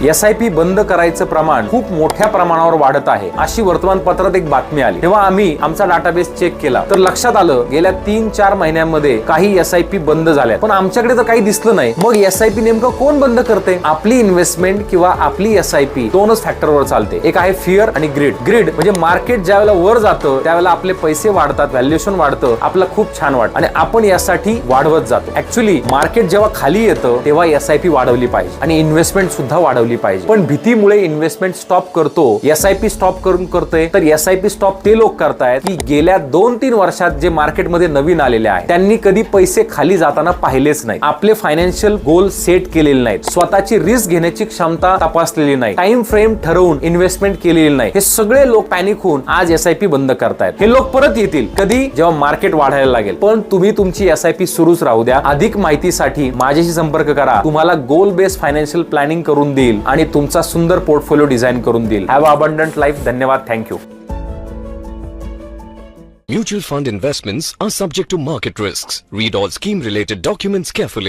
S I P बंद करायचं प्रमाण खूप मोठ्या प्रमाणावर वाढत आहे. अशी वर्तमानपत्रात एक बातमी आली. तेव्हा आम्ही आमचा डाटाबेस चेक केला. तर लक्षात आलं गेल्या तीन चार महिन्यांमध्ये काही एस आय पी बंद झाल्या पण आमच्याकडे तर काही दिसलं नाही. मग एस आय पी नेमकं कोण बंद करते? आपली इन्व्हेस्टमेंट किंवा आपली एस आय पी दोनच फॅक्टरवर चालते. एक आहे फिअर आणि ग्रीड ग्रीड म्हणजे मार्केट ज्या वेळेला वर जातं त्यावेळेला आपले पैसे वाढतात व्हॅल्युएशन वाढतं आपलं खूप छान वाटतं. आणि आपण यासाठी वाढवत जातो. ऍक्च्युली मार्केट जेव्हा खाली येतं तेव्हा एस आय पी वाढवली पाहिजे. आणि इन्व्हेस्टमेंट सुद्धा वाढवली पाहिजे. पण भीतीमुळे इन्व्हेस्टमेंट स्टॉप करतो एस आय पी स्टॉप करून करतोय तर एस आय पी स्टॉप ते लोक करतायत की गेल्या दोन तीन वर्षात जे मार्केटमध्ये नवीन आलेले आहेत त्यांनी कधी पैसे खाली जाताना पाहिलेच नाही आपले फायनान्शियल गोल सेट केलेले नाहीत. स्वतःची रिस्क घेण्याची क्षमता तपासलेली नाही टाइम फ्रेम ठरवून इन्व्हेस्टमेंट केलेली नाही हे सगळे लोक पॅनिक होऊन आज एस आय पी बंद करतायत. हे लोक परत येतील कधी? जेव्हा मार्केट वाढायला लागेल. पण तुम्ही तुमची एस आय पी सुरूच राहू द्या. अधिक माहितीसाठी माझ्याशी संपर्क करा. तुम्हाला गोल बेस्ड फायनान्शियल प्लॅनिंग करून देईल. घेईल आणि तुमचा सुंदर पोर्टफोलिओ डिझाईन करून देईल. हॅव अबंडंट लाईफ धन्यवाद. Thank you mutual fund investment are subject to market risk read all scheme related documents carefully